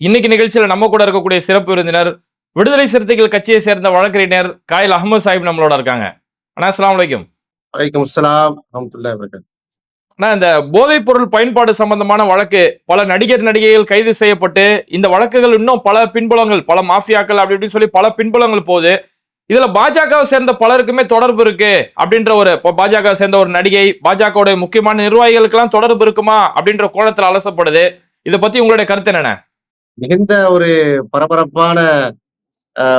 இன்னைக்கு நிகழ்ச்சியில நம்ம கூட இருக்கக்கூடிய சிறப்பு விருந்தினர் விடுதலை சிறுத்தைகள் கட்சியை சேர்ந்த வழக்கறிஞர் காயில் அகமது சாஹிப் நம்மளோட இருக்காங்க. அண்ணா அலைக்கும். வலைக்கம் அஸ்ஸலாம் ரஹமத்துல்லாஹி வபரகாத்துஹு அண்ணா இந்த போதைப் பொருள் பயன்பாடு சம்பந்தமான வழக்கு பல நடிகர் நடிகைகள் கைது செய்யப்பட்டு இந்த வழக்குகள் இன்னும் பல பின்புலங்கள் பல மாஃபியாக்கள் அப்படி இப்படின்னு சொல்லி பல பின்புலங்கள் போகுது. இதுல பாஜகவை சேர்ந்த பலருக்குமே தொடர்பு இருக்கு அப்படின்ற ஒரு பாஜக சேர்ந்த ஒரு நடிகை பாஜகவுடைய முக்கியமான நிர்வாகிகளுக்கெல்லாம் தொடர்பு இருக்குமா அப்படின்ற கோணத்துல அலசப்படுது. இதை பத்தி உங்களுடைய கருத்து என்னண்ணே? மிகுந்த ஒரு பரபரப்பான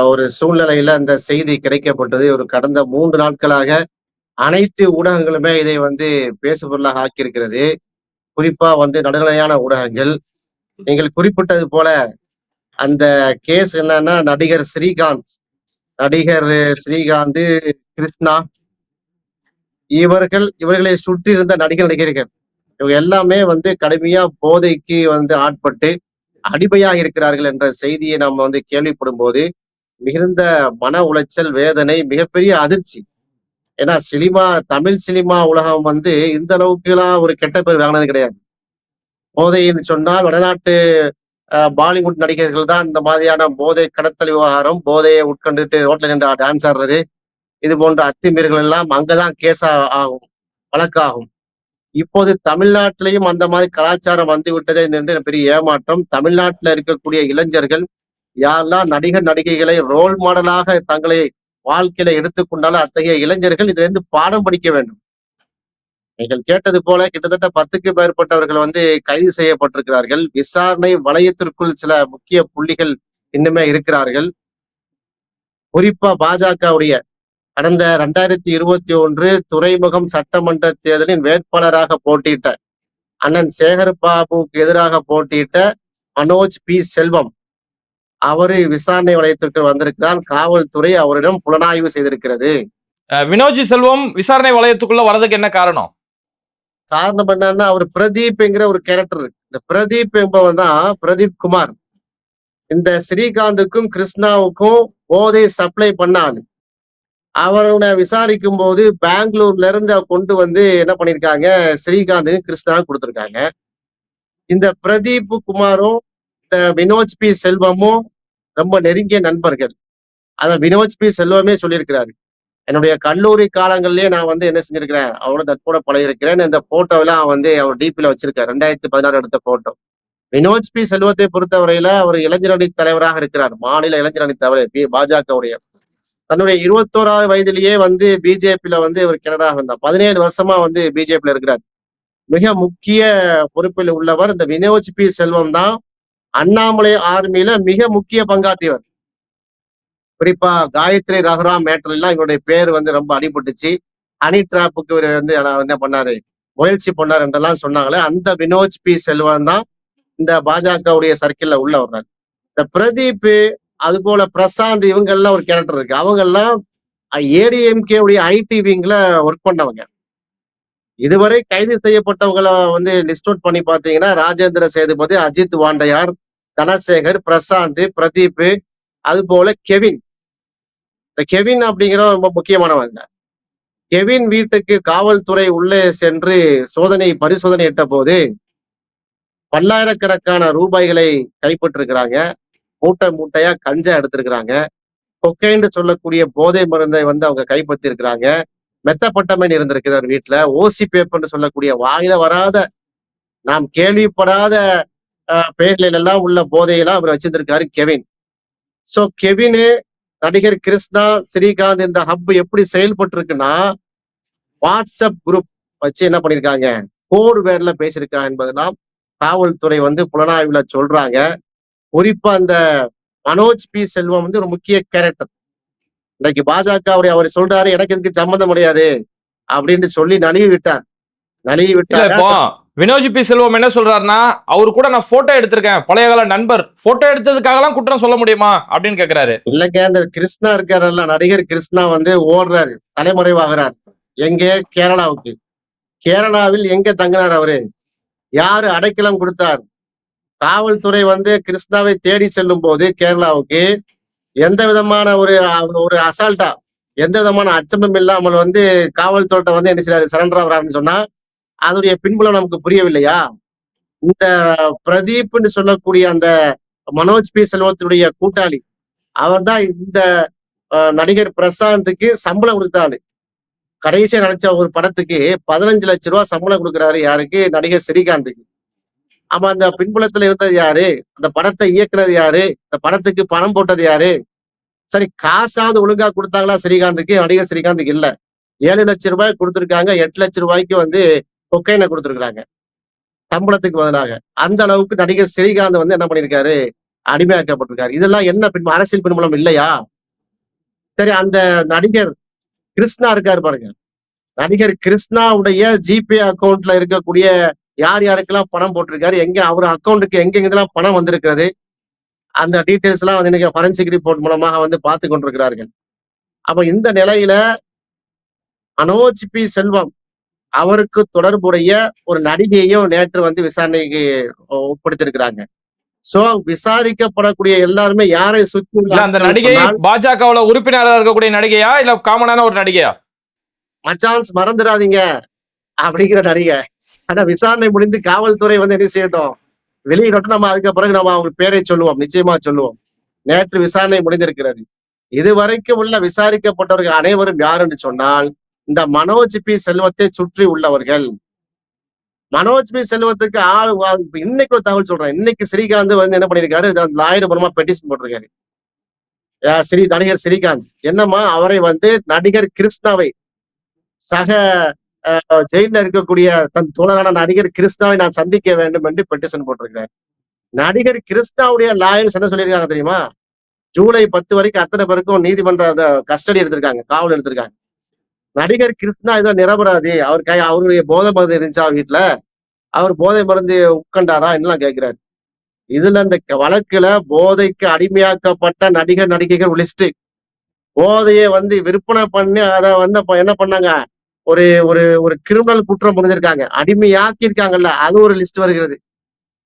ஒரு சூழ்நிலையில அந்த செய்தி கிடைக்கப்பட்டது. ஒரு கடந்த மூன்று நாட்களாக அனைத்து ஊடகங்களுமே இதை வந்து பேசுபொருளாக ஆக்கியிருக்கிறது. குறிப்பா வந்து நடுநிலையான ஊடகங்கள். நீங்கள் குறிப்பிட்டது போல அந்த கேஸ் என்னன்னா நடிகர் ஸ்ரீகாந்த். நடிகர் ஸ்ரீகாந்த் கிருஷ்ணா. இவர்கள் இவர்களை சுற்றி இருந்த நடிகர் நடிகர்கள். இவங்க எல்லாமே வந்து கடுமையா போதைக்கு வந்து ஆட்பட்டு அடிமையாக இருக்கிறார்கள் என்ற செய்தியை நம்ம வந்து கேள்விப்படும் போது மிகுந்த மன உளைச்சல் வேதனை மிகப்பெரிய அதிர்ச்சி. ஏன்னா சினிமா தமிழ் சினிமா உலகம் வந்து இந்த அளவுக்கு எல்லாம் ஒரு கெட்ட பேர் வாங்கினது கிடையாது. போதைன்னு சொன்னால் வடநாட்டு பாலிவுட் நடிகர்கள் தான் இந்த மாதிரியான போதை கடத்தல் விவகாரம் போதையை உட்கொண்டுட்டு ரோட்ல நின்று டான்ஸ் ஆடுறது இது போன்ற அத்துமீறல்கள் எல்லாம் அங்கதான் கேஸ் ஆகும் வழக்காகும். இப்போது தமிழ்நாட்டிலையும் அந்த மாதிரி கலாச்சாரம் வந்து விட்டதே என்று பெரிய ஏமாற்றம். தமிழ்நாட்டில் இருக்கக்கூடிய இளைஞர்கள் யாரெல்லாம் நடிகர் நடிகைகளை ரோல் மாடலாக தங்களை வாழ்க்கையில எடுத்துக்கொண்டாலும் அத்தகைய இளைஞர்கள் இதுல இருந்து பாடம் படிக்க வேண்டும். நீங்கள் கேட்டது போல கிட்டத்தட்ட பத்துக்கு மேற்பட்டவர்கள் வந்து கைது செய்யப்பட்டிருக்கிறார்கள். விசாரணை வளையத்திற்குள் சில முக்கிய புள்ளிகள் இன்னுமே இருக்கிறார்கள். குறிப்பா பாஜகவுடைய கடந்த ரெண்டாயிரத்தி இருபத்தி ஒன்று துறைமுகம் சட்டமன்ற தேர்தலின் வேட்பாளராக போட்டியிட்ட அண்ணன் சேகர் பாபுக்கு எதிராக போட்டியிட்ட மனோஜ் பி. செல்வம் அவரு விசாரணை வளையத்திற்கு வந்திருக்கிறார். காவல்துறை அவரிடம் புலனாய்வு செய்திருக்கிறது. வினோஜி செல்வம் விசாரணை வளையத்துக்குள்ள வரதுக்கு என்ன காரணம்? காரணம் என்னன்னா அவர் பிரதீப்ங்கிற ஒரு கேரக்டர் இந்த பிரதீப் என்பவன் தான் பிரதீப் குமார். இந்த ஸ்ரீகாந்துக்கும் கிருஷ்ணாவுக்கும் போதை சப்ளை பண்ண ஆளு. அவனை விசாரிக்கும் போது பெங்களூர்ல இருந்து அவ கொண்டு வந்து என்ன பண்ணிருக்காங்க? ஸ்ரீகாந்த் கிருஷ்ணா கொடுத்துருக்காங்க. இந்த பிரதீப் குமாரும் இந்த வினோஜ் பி செல்வமும் ரொம்ப நெருங்கிய நண்பர்கள். அத வினோஜ் பி செல்வமே சொல்லியிருக்கிறாரு. என்னுடைய கல்லூரி காலங்கள்லயே நான் வந்து என்ன செஞ்சிருக்கிறேன்? அவரோட நட்போட பழகிருக்கிறேன் இந்த போட்டோவெல்லாம் வந்து அவர் டிபில வச்சிருக்காரு. ரெண்டாயிரத்தி பதினாறு எடுத்த போட்டோ. வினோஜ் பி செல்வத்தை பொறுத்தவரையில அவர் இளைஞரணி தலைவராக இருக்கிறார். மாநில இளைஞரணி தலைவர் பி. பாஜகவுடைய தன்னுடைய இருபத்தோராவது வயதிலேயே வந்து பிஜேபியில வந்து இவர் கனடாக இருந்தார் பதினேழு வருஷமா வந்து பிஜேபியில இருக்கிறார். மிக முக்கிய பொறுப்பில் உள்ளவர் இந்த வினோஜ் பி செல்வம் தான். அண்ணாமலை ஆர்மியில மிக முக்கிய பங்காற்றியவர். குறிப்பா காயத்ரி ரகுராம் மேட்டர் எல்லாம் இவருடைய பேர் வந்து ரொம்ப அடிபட்டுச்சு. ஹனி டிராப்புக்கு இவர் வந்து என்ன பண்ணாரு? முயற்சி பண்ணார் என்றெல்லாம் சொன்னாங்களே அந்த வினோஜ் பி செல்வம் தான் இந்த பாஜகவுடைய சர்க்கிள்ல உள்ள வர்றாரு இந்த பிரதீப் அது போல பிரசாந்த் இவங்க எல்லாம் ஒரு கேரக்டர் இருக்கு. அவங்க எல்லாம் ஏடிஎம்கே உடைய ஐடி விங்ல ஒர்க் பண்ணவங்க. இதுவரை கைது செய்யப்பட்டவங்களை வந்து லிஸ்ட் அவுட் பண்ணி பாத்தீங்கன்னா ராஜேந்திர சேதுபதி அஜித் வாண்டையார் தனசேகர் பிரசாந்த் பிரதீப் அது போல கெவின். இந்த கெவின் அப்படிங்கிற ரொம்ப முக்கியமானவங்க. கெவின் வீட்டுக்கு காவல்துறை உள்ளே சென்று சோதனை பரிசோதனை இட்ட போது பல்லாயிரக்கணக்கான ரூபாய்களை கைப்பற்றிருக்கிறாங்க. மூட்டை மூட்டையா கஞ்சா எடுத்திருக்கிறாங்க. கொக்கைன்னு சொல்லக்கூடிய போதை மருந்தை வந்து அவங்க கைப்பற்றி இருக்கிறாங்க மெத்தப்பட்டமன் இருந்திருக்குது அவர் வீட்டுல ஓசி பேப்பர்னு சொல்லக்கூடிய வாயில வராத நாம் கேள்விப்படாத அஹ், பெயர்களில் எல்லாம் உள்ள போதையெல்லாம் அவர் வச்சிருந்திருக்காரு கெவின். சோ கெவினு நடிகர் கிருஷ்ணா ஸ்ரீகாந்த் இந்த ஹப் எப்படி செயல்பட்டு இருக்குன்னா வாட்ஸ்அப் குரூப் வச்சு என்ன பண்ணிருக்காங்க கோடு வேர்ல பேசியிருக்காங்க என்பதெல்லாம் காவல்துறை வந்து புலனாய்வுல சொல்றாங்க. குறிப்பா அந்த மனோஜ் பி. செல்வம் வந்து ஒரு முக்கிய கேரக்டர் இன்னைக்கு பாஜகவுடைய அவர் சொல்றாரு எனக்கு இதுக்கு சம்மந்தம் கிடையாது அப்படின்னு சொல்லி நழுவி விட்டார். நழுவி விட்டார்? வினோஜ் பி. செல்வம் என்ன சொல்றாருன்னா அவர் கூட நான் போட்டோ எடுத்திருக்கேன். பழைய கால நண்பர். போட்டோ எடுத்ததுக்காகலாம் குற்றம் சொல்ல முடியுமா? அப்படின்னு கேக்குறாரு. இல்லைங்க இந்த கிருஷ்ணா இருக்காருல்ல நடிகர் கிருஷ்ணா வந்து ஓடுறாரு தலைமறைவாகிறார். எங்க? கேரளாவுக்கு. கேரளாவில் எங்க தங்கினார் அவரு? யாரு அடைக்கலம் கொடுத்தார்? காவல்துறை வந்து கிருஷ்ணாவை தேடி செல்லும் போது கேரளாவுக்கு எந்த விதமான ஒரு ஒரு அசால்ட்டா எந்த விதமான அச்சமும் இல்லாமல் வந்து காவல்துறை வந்து என்ன செய்யறாரு சரண்டர் ஆகிறாருன்னு சொன்னா அதோடைய பின்புலம் நமக்கு புரியவில்லையா? இந்த பிரதீப்னு சொல்லக்கூடிய அந்த மனோஜ் பி. செல்வத்தினுடைய கூட்டாளி அவர் தான் இந்த நடிகர் பிரசாந்துக்கு சம்பளம் கொடுத்தாரு. கடைசியா நடிச்ச ஒரு படத்துக்கு பதினஞ்சு லட்ச ரூபாய் சம்பளம் கொடுக்குறாரு யாருக்கு? நடிகர் ஸ்ரீகாந்துக்கு. அப்ப அந்த பின்புலத்துல இருந்தது யாரு? அந்த படத்தை இயக்குனது யாரு? அந்த படத்துக்கு பணம் போட்டது யாரு? சரி காசாவது ஒழுங்கா கொடுத்தாங்களா ஸ்ரீகாந்துக்கு? நடிகர் ஸ்ரீகாந்துக்கு இல்ல. ஏழு லட்சம் ரூபாய் கொடுத்துருக்காங்க. எட்டு லட்சம் ரூபாய்க்கு வந்து கொக்கைனை கொடுத்துருக்காங்க சம்பளத்துக்கு பதிலாக. அந்த அளவுக்கு நடிகர் ஸ்ரீகாந்த் வந்து என்ன பண்ணிருக்காரு? அடிமையாக்கப்பட்டிருக்காரு. இதெல்லாம் என்ன பின் அரசியல் பின்புலம் இல்லையா? சரி அந்த நடிகர் கிருஷ்ணா இருக்காரு பாருங்க. நடிகர் கிருஷ்ணாவுடைய ஜிபே அக்கவுண்ட்ல இருக்கக்கூடிய யார் யாருக்கெல்லாம் பணம் போட்டிருக்காரு எங்க அவர் அக்கௌண்ட்டுக்கு எங்க எங்கெல்லாம் பணம் வந்திருக்கிறது அந்த டீடைல்ஸ் எல்லாம் வந்து இன்னைக்கு ஃபரன்சிக் ரிப்போர்ட் மூலமாக வந்து பார்த்து கொண்டிருக்கிறார்கள். அப்ப இந்த நிலையில மனோஜ் பி செல்வம் அவருக்கு தொடர்புடைய ஒரு நடிகையும் நேற்று வந்து விசாரணைக்கு உட்படுத்திருக்கிறாங்க சோ விசாரிக்கப்படக்கூடிய எல்லாருமே யாரை சுற்றி அந்த நடிகை பாஜகவுல உறுப்பினராக இருக்கக்கூடிய நடிகையா இல்ல காமனான ஒரு நடிகையா? மச்சான்ஸ் மறந்துடாதீங்க அப்படிங்கிற நடிகை. ஆனா விசாரணை முடிந்து காவல்துறை வந்து என்ன செய்யட்டும்? வெளியிடட்டும் நம்ம அதுக்கு பிறகு நம்ம அவங்க பேரை சொல்லுவோம் நிச்சயமா சொல்லுவோம். நேற்று விசாரணை முடிந்திருக்கிறது. இதுவரைக்கும் உள்ள விசாரிக்கப்பட்டவர்கள் அனைவரும் யார் என்று சொன்னால் இந்த மனோஜ் பி. செல்வத்தை சுற்றி உள்ளவர்கள். மனோஜ் பி. செல்வத்துக்கு ஆள் இன்னைக்கு ஒரு தகவல் சொல்றேன். இன்னைக்கு ஸ்ரீகாந்த் வந்து என்ன பண்ணிருக்காரு லாயர் மூலமா பெட்டிஷன் போட்டிருக்காரு. ஸ்ரீ நடிகர் ஸ்ரீகாந்த். என்னம்மா? அவரை வந்து நடிகர் கிருஷ்ணாவை சக ஜெயில ஜெயில்ல இருக்கக்கூடிய தன் தோழரான நடிகர் கிருஷ்ணாவை நான் சந்திக்க வேண்டும் என்று பெட்டிஷன் போட்டிருக்கிறார். நடிகர் கிருஷ்ணாவுடைய லாயர்ஸ் என்ன சொல்லியிருக்காங்க தெரியுமா? ஜூலை பத்து வரைக்கும் அத்தனை பேருக்கும் நீதிமன்ற கஸ்டடி எடுத்திருக்காங்க காவல் எடுத்திருக்காங்க. நடிகர் கிருஷ்ணா ஏதோ நிரபராதி. அவர் கை அவருடைய போதை மருந்து இருந்துச்சா வீட்டுல அவர் போதை மருந்து உட்கண்டாரா என்னலாம் கேட்கிறாரு. இதுல இந்த வழக்குல போதைக்கு அடிமையாக்கப்பட்ட நடிகர் நடிகைகள் லிஸ்ட் போதையை வந்து விற்பனை பண்ணி அதை வந்து என்ன பண்ணாங்க? ஒரு ஒரு ஒரு கிரிமினல் குற்றம் புரிஞ்சிருக்காங்க. அடிமையாக்கி இருக்காங்கல்ல அது ஒரு லிஸ்ட் வருகிறது.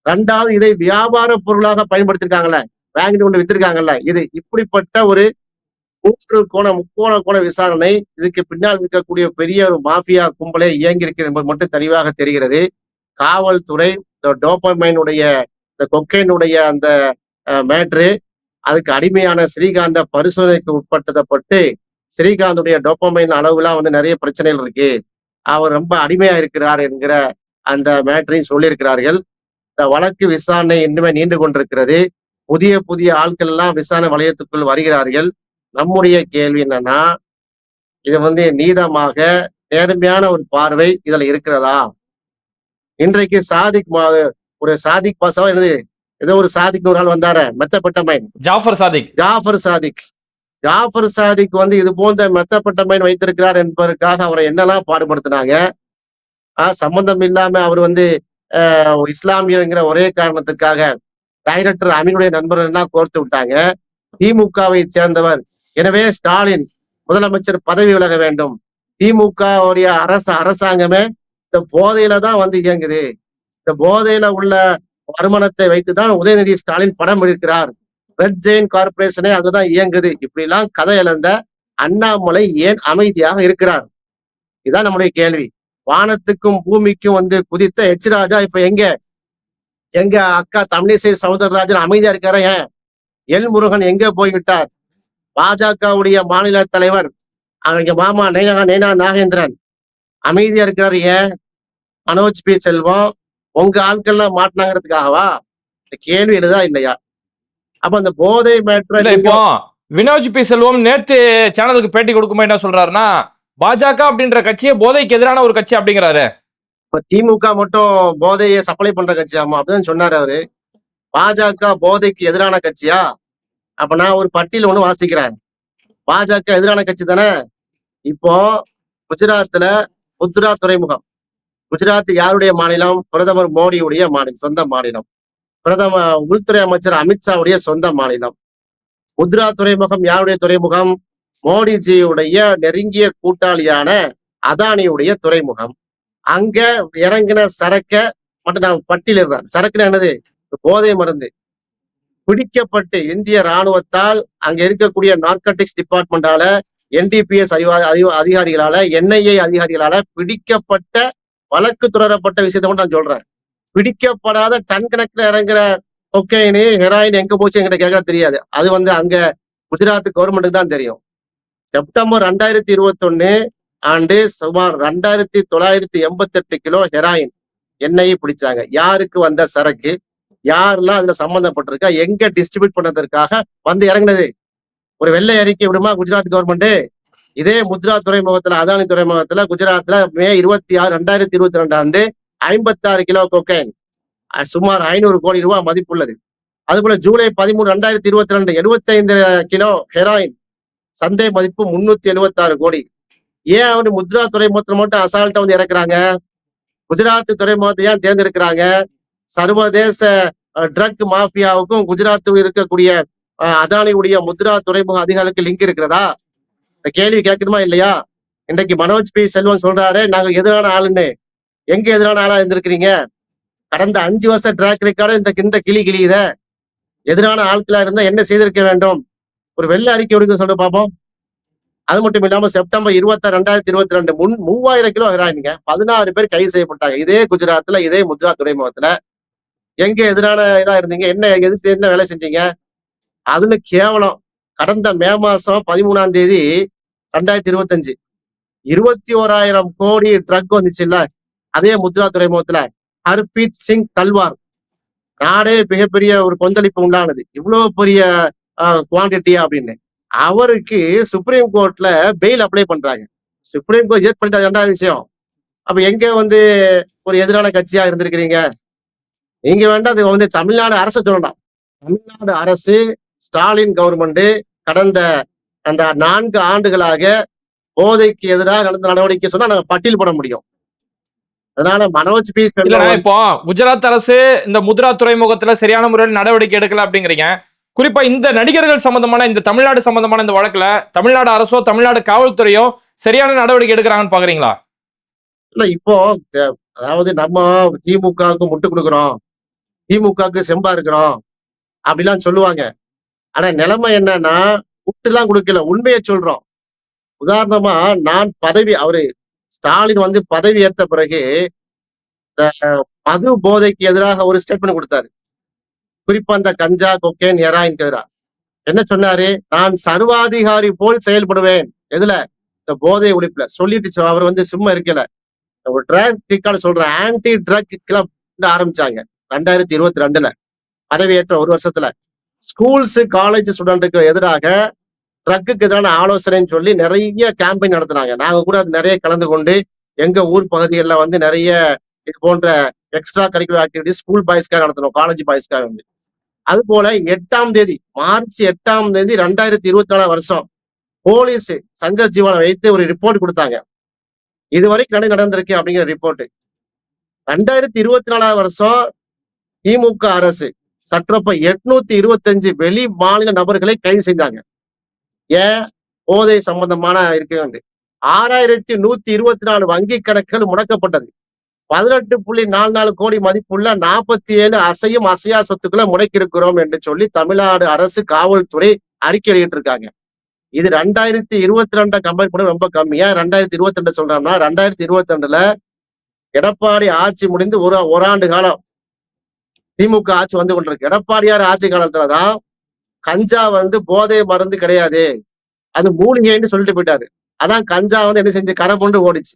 ரெண்டாவது இதை வியாபார பொருளாக பயன்படுத்திருக்காங்கல்ல வாங்கிட்டு கொண்டு வித்திருக்காங்கல்ல இது இப்படிப்பட்ட ஒரு மூன்று கோண முக்கோண கோண விசாரணை இதுக்கு பின்னால் இருக்கக்கூடிய பெரிய ஒரு மாஃபியா கும்பலே இயங்கி என்பது மட்டும் தெளிவாக தெரிகிறது. காவல்துறை இந்த டோபமைனுடைய இந்த கொக்கைனுடைய அந்த மேட்ரு அதுக்கு அடிமையான ஸ்ரீகாந்த பரிசோதனைக்கு உட்படுத்தப்பட்டு ஸ்ரீகாந்துடைய டோப்பமைன் அளவுலாம் வந்து நிறைய பிரச்சனைகள் இருக்கு. அவர் ரொம்ப அடிமையா இருக்கிறார் என்கிற அந்த மேட்டரையும் சொல்லியிருக்கிறார்கள். இந்த வழக்கு விசாரணை இன்னுமே நீண்டு கொண்டிருக்கிறது. புதிய புதிய ஆட்கள் எல்லாம் விசாரணை வளையத்துக்குள் வருகிறார்கள். நம்முடைய கேள்வி என்னன்னா இது வந்து நீதமாக நேர்மையான ஒரு பார்வை இதுல இருக்கிறதா? இன்றைக்கு சாதிக் ஒரு சாதிக் பாசாவா என்னது? ஏதோ ஒரு சாதிக் ஒரு ஆள் வந்தார மெத்தப்பட்டமைன் ஜாஃபர் சாதிக். ஜாஃபர் சாதிக். ஜாஃபர் சாதிக்கு வந்து இது போன்ற மெத்தப்பட்டமைன் வைத்திருக்கிறார் என்பதற்காக அவரை என்னெல்லாம் பாடுபடுத்தினாங்க? ஆஹ் சம்பந்தம் இல்லாம அவர் வந்து இஸ்லாமியங்கிற ஒரே காரணத்துக்காக டைரக்டர் அமீனுடைய நண்பர்கள் எல்லாம் கோர்த்து விட்டாங்க. திமுகவை சேர்ந்தவர். எனவே ஸ்டாலின் முதலமைச்சர் பதவி விலக வேண்டும். திமுகவுடைய அரசு அரசாங்கமே இந்த போதையில தான் வந்து இயங்குது. இந்த போதையில உள்ள வருமானத்தை வைத்துதான் உதயநிதி ஸ்டாலின் படம் எடுக்கிறார். ரெட் ஜெயின் கார்பரேஷனே அதுதான் இயங்குது. இப்படி எல்லாம் கதை இழந்த அண்ணாமலை ஏன் அமைதியாக இருக்கிறார்? இதான் நம்முடைய கேள்வி. வானத்துக்கும் பூமிக்கும் வந்து குதித்த எச் ராஜா இப்ப எங்க? எங்க அக்கா தமிழிசை சவுந்தரராஜன் அமைதியா இருக்காரா ஏன்? எல் முருகன் எங்க போய்விட்டார்? பாஜகவுடைய மாநில தலைவர் அவங்க மாமா நைனா நைனா நாகேந்திரன். அமைதியா இருக்கிறாரு ஏன்? மனோஜ் பி செல்வம் உங்க ஆட்கள்லாம் மாட்டினாங்கிறதுக்காகவா? இந்த கேள்வி எழுதா இல்லையா? அப்ப அந்த போதை மேட்ரு இப்போ வினோஜ் பி. செல்வம் நேத்து சேனலுக்கு பேட்டி கொடுக்கும்போது என்ன சொல்றாருன்னா பாஜக அப்படின்ற கட்சியே போதைக்கு எதிரான ஒரு கட்சி அப்படிங்கிறாரு. இப்ப திமுக மட்டும் போதையை சப்ளை பண்ற கட்சியாமா அப்படின்னு சொன்னாரு அவரு. பாஜக போதைக்கு எதிரான கட்சியா? அப்ப நான் ஒரு பட்டியல் ஒண்ணு வாசிக்கிறேன். பாஜக எதிரான கட்சி தானே? இப்போ குஜராத்ல புத்ரா துறைமுகம். குஜராத் யாருடைய மாநிலம்? பிரதமர் மோடியுடைய மாநிலம் சொந்த மாநிலம். பிரதம உள்துறை அமைச்சர் அமித்ஷாவுடைய சொந்த மாநிலம். முத்ரா துறைமுகம் யாருடைய துறைமுகம்? மோடிஜியுடைய நெருங்கிய கூட்டாளியான அதானியுடைய துறைமுகம். அங்க இறங்கின சரக்க மட்டும் நான் பட்டியலிடுறேன் சரக்குன்னு என்னது? போதை மருந்து. பிடிக்கப்பட்டு இந்திய ராணுவத்தால் அங்க இருக்கக்கூடிய நார்கட்டிக்ஸ் டிபார்ட்மெண்டால என்டிபிஎஸ் அதிகாரிகளால என்ஐஏ அதிகாரிகளால பிடிக்கப்பட்ட வழக்கு தொடரப்பட்ட விஷயத்தை மட்டும் நான் சொல்றேன். பிடிக்கப்படாத டன் கணக்கில் இறங்குற கொக்கைனு ஹெராயின் எங்க போச்சு என்கிட்ட கேட்க தெரியாது. அது வந்து அங்க குஜராத் கவர்மெண்ட்டுக்கு தான் தெரியும். செப்டம்பர் ரெண்டாயிரத்தி இருபத்தொன்னு ஆண்டு சுமார் ரெண்டாயிரத்தி தொள்ளாயிரத்தி எண்பத்தி எட்டு கிலோ ஹெராயின் எண்ணெயை பிடிச்சாங்க. யாருக்கு வந்த சரக்கு? யாரெல்லாம் அதுல சம்பந்தப்பட்டிருக்கா? எங்க டிஸ்ட்ரிபியூட் பண்ணதற்காக வந்து இறங்குனது? ஒரு வெள்ளை அறிக்கை விடுமா குஜராத் கவர்மெண்ட் இதே முத்ரா துறைமுகத்துல அதானி துறைமுகத்துல குஜராத்ல மே இருபத்தி ஆறு ரெண்டாயிரத்தி இருபத்தி ரெண்டு ஆண்டு ஐம்பத்தாறு கிலோ கொக்கைன் சுமார் ஐநூறு கோடி ரூபாய் மதிப்புள்ளது. அதுபோல ஜூலை பதிமூணு ரெண்டாயிரத்தி இருபத்தி ரெண்டு எழுபத்தைந்து கிலோ ஹெராயின் சந்தை மதிப்பு முன்னூத்தி எழுபத்தி ஆறு கோடி. ஏன் அவர் முத்ரா துறைமுகத்தில் மட்டும் அசால்ட்டா வந்து இறக்குறாங்க? குஜராத் துறைமுகத்தை ஏன் தேர்ந்தெடுக்கிறாங்க? சர்வதேச ட்ரக் மாஃபியாவுக்கும் குஜராத் இருக்கக்கூடிய அதானியுடைய முத்ரா துறைமுக அதிகாரிக்கு லிங்க் இருக்கிறதா? இந்த கேள்வி கேட்கணுமா இல்லையா? இன்றைக்கு மனோஜ் பி செல்வன் சொல்றாரு நாங்க எதிரான ஆளுன்னு. எங்க எதிரான ஆளா இருந்திருக்கிறீங்க? கடந்த அஞ்சு வருஷம் ட்ராக் ரெக்கார்டு இந்த இந்த கிளி கிளியுத எதிரான ஆட்களா இருந்தா என்ன செய்திருக்க வேண்டும்? ஒரு வெள்ளை அறிக்கை விடுங்க சொல்ல பார்ப்போம் அது மட்டும் இல்லாம செப்டம்பர் இருபத்தி ரெண்டாயிரத்தி இருபத்தி ரெண்டு முன் மூவாயிரம் கிலோ ஹெராயினுங்க பதினாறு பேர் கைது செய்யப்பட்டாங்க. இதே குஜராத்ல இதே முத்ரா துறைமுகத்துல. எங்க எதிரான இதா இருந்தீங்க? என்ன எதிர்த்து என்ன வேலை செஞ்சீங்க? அதுல கேவலம். கடந்த மே மாசம் பதிமூணாம் தேதி ரெண்டாயிரத்தி இருபத்தஞ்சு. இருபத்தி ஓராயிரம் கோடி ட்ரக் வந்துச்சுல்ல? அதே முத்ரா துறைமுகத்துல ஹர்பீத் சிங் தல்வார். நாடே மிகப்பெரிய ஒரு கொந்தளிப்பு உண்டானது. இவ்வளவு பெரிய குவான்டிட்டியா அப்படின்னு. அவருக்கு சுப்ரீம் கோர்ட்ல பெயில் அப்ளை பண்றாங்க. சுப்ரீம் கோர்ட் ரிஜெக்ட் பண்ணிட்டு ரெண்டாவது விஷயம். அப்ப எங்க வந்து ஒரு எதிரான கட்சியா இருந்திருக்கிறீங்க? நீங்க வேண்டாம் அது வந்து தமிழ்நாடு அரசு சொல்லலாம். தமிழ்நாடு அரசு ஸ்டாலின் கவர்மெண்ட் கடந்த அந்த நான்கு ஆண்டுகளாக போதைக்கு எதிராக நடந்த நடவடிக்கை சொன்னா நாங்க பட்டியல் போட முடியும். அதனால மனோஜ் பி இப்போ குஜராத் அரசு இந்த முத்ரா துறைமுகத்துல சரியான முறையில் நடவடிக்கை எடுக்கல அப்படிங்கிறீங்க. குறிப்பா இந்த நடிகர்கள் சம்பந்தமான இந்த தமிழ்நாடு சம்பந்தமான இந்த வழக்குல தமிழ்நாடு அரசோ தமிழ்நாடு காவல்துறையோ சரியான நடவடிக்கை எடுக்கிறாங்கன்னு பாக்குறீங்களா? இல்ல இப்போ அதாவது நம்ம திமுகவுக்கு முட்டு கொடுக்குறோம். திமுகவுக்கு செம்பா இருக்கிறோம். அப்படிலாம் சொல்லுவாங்க. ஆனா நிலைமை என்னன்னா முட்டுலாம் கொடுக்கல. உண்மையை சொல்றோம். உதாரணமா நான் பதவி அவரு ஸ்டாலின் வந்து பதவி ஏற்ற பிறகு இந்த மது போதைக்கு எதிராக ஒரு ஸ்டேட்மெண்ட் கொடுத்தாரு. குறிப்பா அந்த கஞ்சா கொக்கேன் ஹெராயின்க்கு எதிராக. என்ன சொன்னாரு? நான் சர்வாதிகாரி போல் செயல்படுவேன். எதுல? இந்த போதை ஒழிப்புல. சொல்லிட்டு அவர் வந்து சும்மா இருக்கல. ஒரு ட்ரக் கிக்கான சொல்ற ஆன்டி ட்ரக் கிளப் ஆரம்பிச்சாங்க. ரெண்டாயிரத்தி இருபத்தி ரெண்டுல. பதவியேற்ற ஒரு வருஷத்துல. ஸ்கூல்ஸ் காலேஜ் ஸ்டூடெண்ட்டுக்கு எதிராக ட்ரக்குக்கு எதிரான ஆலோசனைன்னு சொல்லி நிறைய கேம்பெயின் நடத்துனாங்க. நாங்க கூட அது நிறைய கலந்து கொண்டு எங்க ஊர் பகுதிகளில் வந்து நிறைய இது போன்ற எக்ஸ்ட்ரா கரிக்குலர் ஆக்டிவிட்டிஸ் ஸ்கூல் பாய்ஸ்க்காக நடத்தணும் காலேஜ் பாய்ஸ்க்காக வந்து. அது போல எட்டாம் தேதி மார்ச் எட்டாம் தேதி ரெண்டாயிரத்தி இருபத்தி நாலாம் வருஷம் போலீஸ் சங்கர் ஜீவனை வைத்து ஒரு ரிப்போர்ட் கொடுத்தாங்க. இது வரைக்கும் நடை நடந்திருக்கு அப்படிங்கிற ரிப்போர்ட் ரெண்டாயிரத்தி இருபத்தி நாலாம் வருஷம் திமுக அரசு சற்றப்ப எட்நூத்தி இருபத்தஞ்சு வெளி மாநில நபர்களை கைது செய்தாங்க. ஏன்? போதை சம்பந்தமான இருக்கு ஆறாயிரத்தி நூத்தி இருபத்தி நாலு வங்கி கணக்குகள் முடக்கப்பட்டது. பதினெட்டு புள்ளி நாலு நாலு கோடி மதிப்புள்ள நாற்பத்தி ஏழு அசையும் அசையா சொத்துக்களை முடக்கியிருக்கிறோம் என்று சொல்லி தமிழ்நாடு அரசு காவல்துறை அறிக்கை வெளியிட்டு இருக்காங்க இது ரெண்டாயிரத்தி இருபத்தி ரெண்டை கம்பேர் பண்ண ரொம்ப கம்மியா ரெண்டாயிரத்தி இருபத்தி ரெண்டு சொல்றோம்னா ரெண்டாயிரத்தி இருபத்தி ரெண்டுல எடப்பாடி ஆட்சி முடிந்து ஒரு ஓராண்டு காலம் திமுக ஆட்சி வந்து கொண்டிருக்கு. எடப்பாடியார் ஆட்சி காலத்துலதான் கஞ்சா வந்து போதை மருந்து கிடையாது. அது மூலிகைன்னு சொல்லிட்டு போயிட்டாரு. அதான் கஞ்சா வந்து என்ன செஞ்சு? கரை கொண்டு ஓடிச்சு.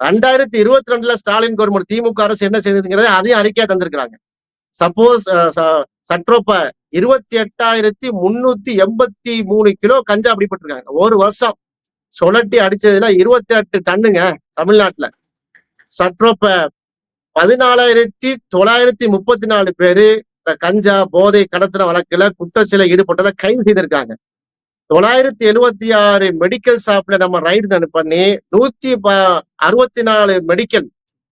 ரெண்டாயிரத்தி இருபத்தி ரெண்டுல ஸ்டாலின் கவர்மெண்ட் திமுக அரசு என்ன செய்யுதுங்கிறத அதையும் அறிக்கையா தந்திருக்கிறாங்க. சப்போஸ் சற்றோப்ப இருபத்தி எட்டாயிரத்தி முன்னூத்தி எண்பத்தி மூணு கிலோ கஞ்சா அப்படிப்பட்டிருக்காங்க ஒரு வருஷம் சுழட்டி அடிச்சதுல இருபத்தி எட்டு டன்னுங்க தமிழ்நாட்டுல. சற்றோப்ப பதினாலாயிரத்தி தொள்ளாயிரத்தி முப்பத்தி நாலு பேரு கஞ்சா போதை கடத்தின வழக்குல குற்றச்சில ஈடுபட்டதை கைது செய்திருக்காங்க. தொள்ளாயிரத்தி எழுவத்தி ஆறு மெடிக்கல் ஷாப்ல நம்ம ரைடு பண்ணி நூத்தி ப அறுபத்தி நாலு மெடிக்கல்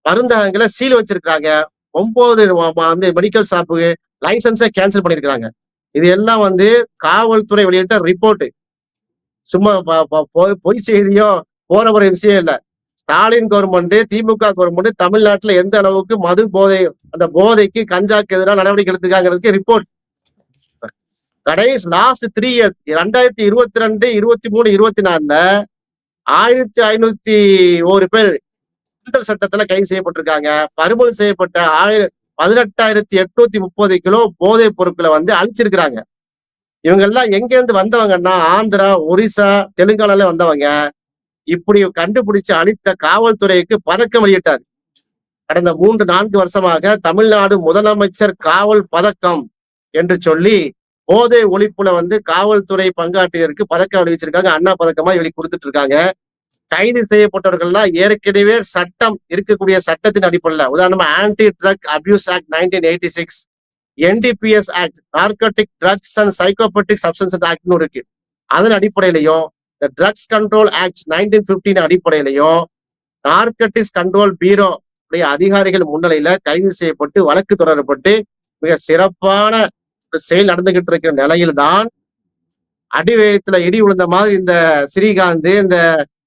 மருந்தகங்களை சீல் வச்சிருக்காங்க. ஒன்பது வந்து மெடிக்கல் ஷாப்புக்கு லைசன்ஸை கேன்சல் பண்ணிருக்காங்க. இது எல்லாம் வந்து காவல்துறை வெளியிட்ட ரிப்போர்ட் சும்மா பொய்- செய்தியோ போற ஒரு விஷயம் இல்லை. ஸ்டாலின் கவர்மெண்ட் திமுக கவர்மெண்ட் தமிழ்நாட்டுல எந்த அளவுக்கு மது போதை அந்த போதைக்கு கஞ்சாக்கு எதிராக நடவடிக்கை எடுத்துக்காங்கிறதுக்கு ரிப்போர்ட் கடைசி லாஸ்ட் த்ரீ இயர்ஸ் ரெண்டாயிரத்தி இருபத்தி ரெண்டு இருபத்தி மூணு இருபத்தி நாலுல ஆயிரத்தி ஐநூத்தி ஒரு பேர் குண்டர் சட்டத்துல கைது செய்யப்பட்டிருக்காங்க. பறிமுதல் செய்யப்பட்ட ஆயிரம் பதினெட்டாயிரத்தி எட்நூத்தி முப்பது கிலோ போதைப் பொருட்களை வந்து அழிச்சிருக்கிறாங்க. இவங்க எல்லாம் எங்க இருந்து வந்தவங்கன்னா ஆந்திரா ஒரிசா தெலுங்கானால வந்தவங்க. இப்படி கண்டுபிடிச்சு அளித்த காவல்துறைக்கு பதக்கம் வெளியிட்டார். கடந்த மூன்று நான்கு வருஷமாக தமிழ்நாடு முதலமைச்சர் காவல் பதக்கம் என்று சொல்லி போதை ஒழிப்புல வந்து காவல்துறை பங்காற்றியதற்கு பதக்கம் அறிவிச்சிருக்காங்க அண்ணா பதக்கமா இவங்களுக்கு கொடுத்துட்டு இருக்காங்க கைது செய்யப்பட்டவர்கள்லாம் ஏற்கனவே சட்டம் இருக்கக்கூடிய சட்டத்தின் அடிப்படையில் உதாரணமா anti drug abuse act nineteen eighty six NDPS act narcotic drugs and சைக்கோபெட்டிக் substances ஆக்ட்னு இருக்கு. அதன் அடிப்படையிலையும் இந்த drugs control act nineteen fifteen அடிப்படையிலையும் narcotics control bureau உடைய அதிகாரிகள் முன்னிலையில கைது செய்யப்பட்டு வழக்கு தொடரப்பட்டு மிக சிறப்பான ஒரு செயல் நடந்துகிட்டு இருக்கிற நிலையில்தான் அடிவயத்துல இடி விழுந்த மாதிரி இந்த ஸ்ரீகாந்த் இந்த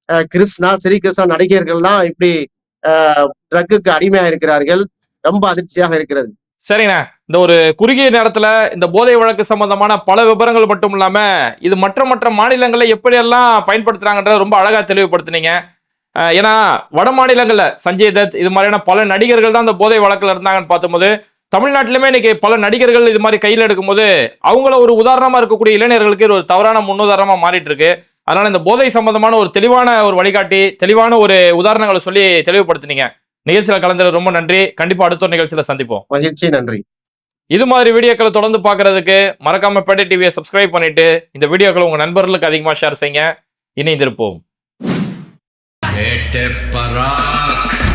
அஹ், கிருஷ்ணா ஸ்ரீ கிருஷ்ணா நடிகர்கள்லாம் இப்படி ட்ரக்குக்கு அடிமையா இருக்கிறார்கள் ரொம்ப அதிர்ச்சியாக இருக்கிறது. சரிண்ணே. இந்த ஒரு குறுகிய நேரத்தில் இந்த போதை வழக்கு சம்பந்தமான பல விவரங்கள் மட்டும் இல்லாமல் இது மற்ற மற்ற மாநிலங்களில் எப்படியெல்லாம் பயன்படுத்துறாங்கன்றத ரொம்ப அழகாக தெளிவுபடுத்துனீங்க. ஏன்னா வட மாநிலங்களில் சஞ்சய் தத் இது மாதிரியான பல நடிகர்கள் தான் இந்த போதை வழக்கில் இருந்தாங்கன்னு பார்க்கும்போது தமிழ்நாட்டிலுமே இன்னைக்கு பல நடிகர்கள் இது மாதிரி கையில் எடுக்கும்போது அவங்கள ஒரு உதாரணமாக இருக்கக்கூடிய இளைஞர்களுக்கு ஒரு தவறான முன்னுதாரணமாக மாறிட்டு இருக்கு அதனால இந்த போதை சம்பந்தமான ஒரு தெளிவான ஒரு வழிகாட்டி தெளிவான ஒரு உதாரணங்களை சொல்லி தெளிவுபடுத்துனீங்க. நிகழ்ச்சியில கலந்தது ரொம்ப நன்றி. கண்டிப்பா அடுத்த ஒரு நிகழ்ச்சியில சந்திப்போம். மகிழ்ச்சி நன்றி. இது மாதிரி வீடியோக்களை தொடர்ந்து பார்க்கறதுக்கு மறக்காம பேட்டை டிவியை சப்ஸ்கிரைப் பண்ணிட்டு இந்த வீடியோக்களை உங்க நண்பர்களுக்கு அதிகமாக ஷேர் செய்யுங்க. இணைந்திருப்போம். பராக்.